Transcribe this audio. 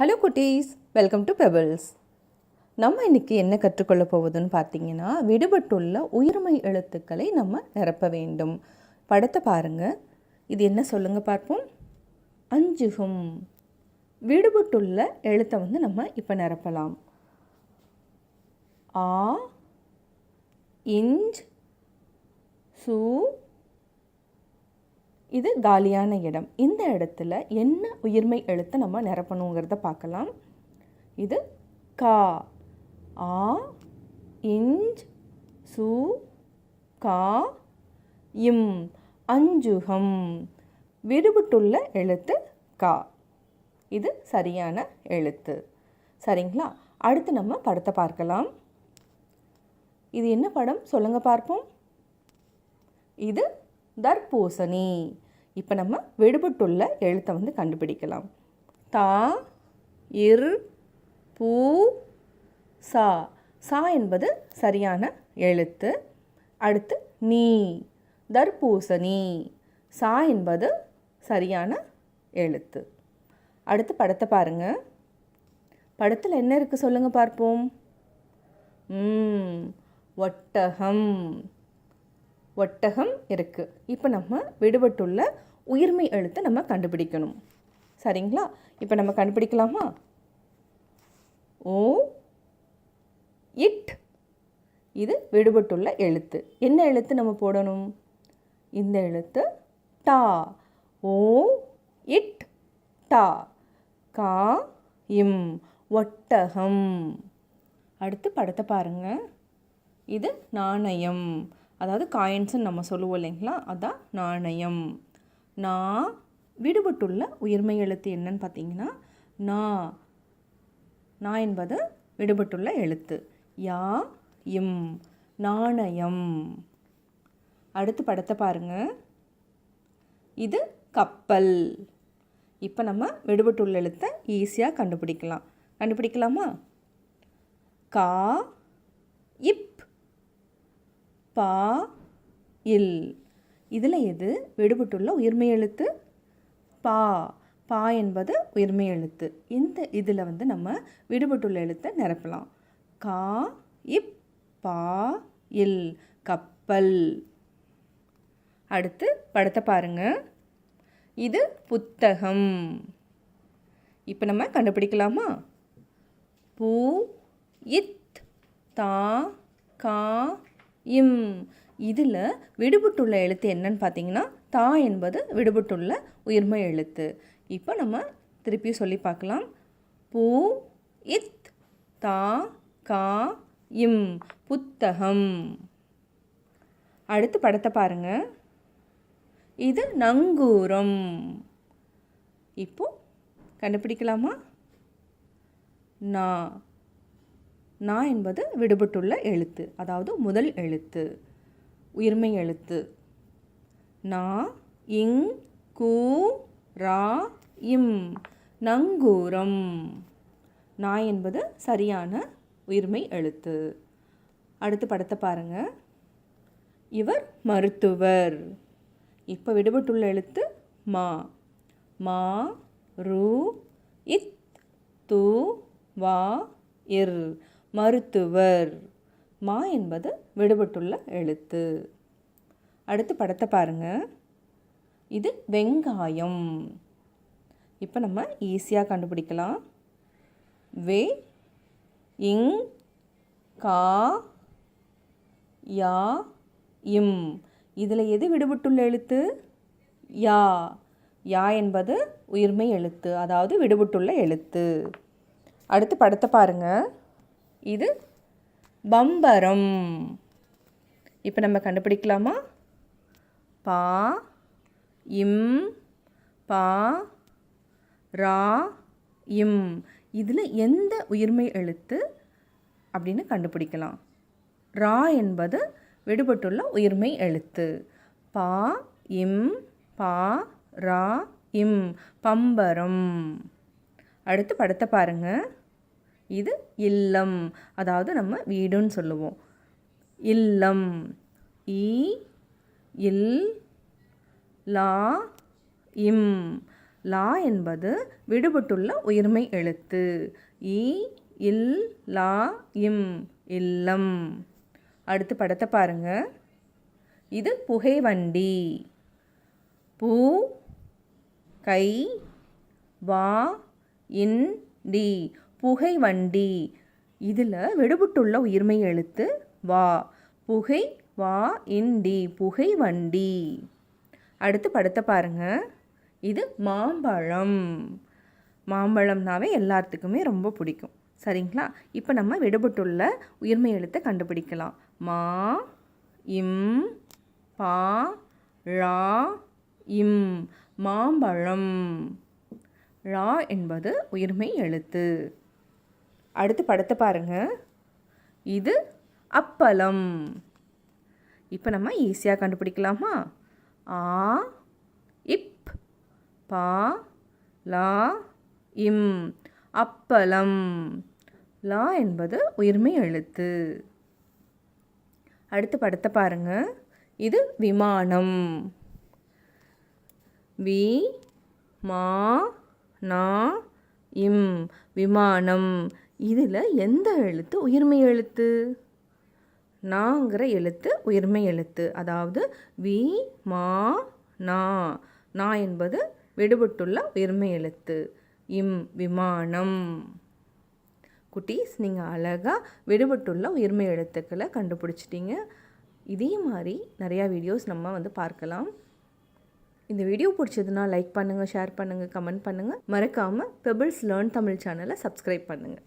Hello குட்டீஸ். Welcome to pebbles நம்ம இன்றைக்கி என்ன கற்றுக்கொள்ள போவதுன்னு பார்த்தீங்கன்னா விடுபட்டுள்ள உயிர்மை எழுத்துக்களை நம்ம நிரப்ப வேண்டும். படத்தை பாருங்கள் இது என்ன சொல்லுங்கள் பார்ப்போம். அஞ்சுகும். விடுபட்டுள்ள எழுத்தை வந்து நம்ம இப்போ நிரப்பலாம். ஆ இஞ்ச் சூ இது காலியான இடம். இந்த இடத்துல என்ன உயிர்மை எழுத்தை நம்ம நிரப்பணுங்கிறத பார்க்கலாம். இது கா ஆ இஞ்ச் சு கா இம் அஞ்சுகம். விடுபட்டுள்ள எழுத்து கா. இது சரியான எழுத்து. சரிங்களா? அடுத்து நம்ம படத்தை பார்க்கலாம். இது என்ன படம்? சொல்லுங்கள் பார்ப்போம். இது தர்பூசணி. இப்போ நம்ம விடுபட்டுள்ள எழுத்தை வந்து கண்டுபிடிக்கலாம். தா இர் பூ சா. சா என்பது சரியான எழுத்து. அடுத்து நீ தர்பூசணி. சா என்பது சரியான எழுத்து. அடுத்து படத்தை பாருங்கள் படத்தில் என்ன இருக்குது சொல்லுங்கள் பார்ப்போம். ம் ஒட்டகம். ஒட்டகம் இருக்குது இப்போ நம்ம விடுபட்டுள்ள உயிர்மை எழுத்தை நம்ம கண்டுபிடிக்கணும். சரிங்களா? இப்போ நம்ம கண்டுபிடிக்கலாமா? ஓ இட். இது விடுபட்டுள்ள எழுத்து. என்ன எழுத்து நம்ம போடணும்? இந்த எழுத்து டா. ஓ இட். டா. கா இம். ஒட்டகம். அடுத்து படத்தை பாருங்கள் இது நாணயம். அதாவது காயின்ஸ்ன்னு நம்ம சொல்லுவோம் இல்லைங்களா? அதான் நாணயம். நா விடுபட்டுள்ள உயிர்மை எழுத்து என்னன்னு பார்த்தீங்கன்னா நா நா என்பது விடுபட்டுள்ள எழுத்து. யா இம் நாணயம். அடுத்து படத்தை பாருங்க. இது கப்பல். இப்போ நம்ம விடுபட்டுள்ள எழுத்தை ஈஸியாக கண்டுபிடிக்கலாம். கண்டுபிடிக்கலாமா? கா இப் பா இல். இதில் எது? விடுபட்டுள்ள உயிர்மை எழுத்து? பா. பா என்பது உயிர்மை எழுத்து. இந்த இதில் வந்து நம்ம விடுபட்டுள்ள எழுத்தை நிரப்பலாம். கா இப் பா இல். கப்பல். அடுத்து படத்தை பாருங்கள் இது புத்தகம். இப்போ நம்ம கண்டுபிடிக்கலாமா? பூ இத் தா கா இம். இதில் விடுபட்டுள்ள எழுத்து என்னன்னு பார்த்தீங்கன்னா தா என்பது விடுபட்டுள்ள உயிர்மை எழுத்து. இப்போ நம்ம திருப்பி சொல்லி பார்க்கலாம் பூ இத் தா கா இம் புத்தகம். அடுத்து படத்தை பாருங்க. இது நங்கூரம். இப்போ கண்டுபிடிக்கலாமா? நா. நா என்பது விடுபட்டுள்ள எழுத்து அதாவது முதல் எழுத்து உயிர்மை எழுத்து. நா இங் கூ ரா இம் நங்கூரம். நா என்பது சரியான உயிர்மை எழுத்து. அடுத்து படத்தை பாருங்கள் இவர் மருத்துவர். இப்போ விடுபட்டுள்ள எழுத்து மா. மா ரு இத் து வா இர். மருத்துவர். மா என்பது விடுபட்டுள்ள எழுத்து. அடுத்து படத்தை பாருங்க. இது வெங்காயம். இப்போ நம்ம ஈஸியாக கண்டுபிடிக்கலாம். வே இங் கா யா இம். இதில் எது விடுபட்டுள்ள எழுத்து? யா. யா என்பது உயிர்மை எழுத்து அதாவது விடுபட்டுள்ள எழுத்து. அடுத்து படத்தை பாருங்கள் இது பம்பரம். இப்போ நம்ம கண்டுபிடிக்கலாமா? பா இம் பா ரா இம். இதில் எந்த உயிர்மை எழுத்து அப்படின்னு கண்டுபிடிக்கலாம். ரா என்பது விடுபட்டுள்ள உயிர்மை எழுத்து. பா இம் பா ரா இம். பம்பரம். அடுத்து படத்தை பாருங்கள் இது இல்லம். அதாவது நம்ம வீடுன்னு சொல்லுவோம். இல்லம். இ இல் லா இம். லா என்பது விடுபட்டுள்ள உயிர்மை எழுத்து. இ இல் லா இம் இல்லம். அடுத்து படத்தை பாருங்க. இது புகைவண்டி பூ கை வா இன் டி. புகை வண்டி இதில் விடுபட்டுள்ள உயிர்மை எழுத்து வா. புகை வா இண்டி புகை வண்டி அடுத்து படத்தை பாருங்க. இது மாம்பழம். மாம்பழம்னாவே எல்லாத்துக்குமே ரொம்ப பிடிக்கும். சரிங்களா? இப்போ நம்ம விடுபட்டுள்ள உயிர்மை எழுத்தை கண்டுபிடிக்கலாம். மா இம் பா ழா இம். மாம்பழம். ழா என்பது உயிர்மை எழுத்து. அடுத்து படத்தை பாருங்க. இது அப்பளம். இப்போ நம்ம ஈஸியாக கண்டுபிடிக்கலாமா? ஆ இப் பா லா இம் அப்பளம். லா என்பது உயிர்மை எழுத்து. அடுத்து படத்தை பாருங்க. இது விமானம். வி மா நா இம் விமானம். இதில் எந்த எழுத்து உயிர்மை எழுத்து? நாங்கிற எழுத்து உயிர்மை எழுத்து. அதாவது வி மா நா. நா என்பது விடுபட்டுள்ள உயிர்மை எழுத்து. இம் விமானம். குட்டீஸ் நீங்கள் அழகாக விடுபட்டுள்ள உயிர்மை எழுத்துக்களை கண்டுபிடிச்சிட்டிங்க. இதே மாதிரி நிறையா வீடியோஸ் நம்ம வந்து பார்க்கலாம். இந்த வீடியோ பிடிச்சதுன்னா லைக் பண்ணுங்கள் ஷேர் பண்ணுங்கள் கமெண்ட் பண்ணுங்கள் மறக்காமல் பெபிள்ஸ் லேர்ன் தமிழ் சேனலை சப்ஸ்கிரைப் பண்ணுங்கள்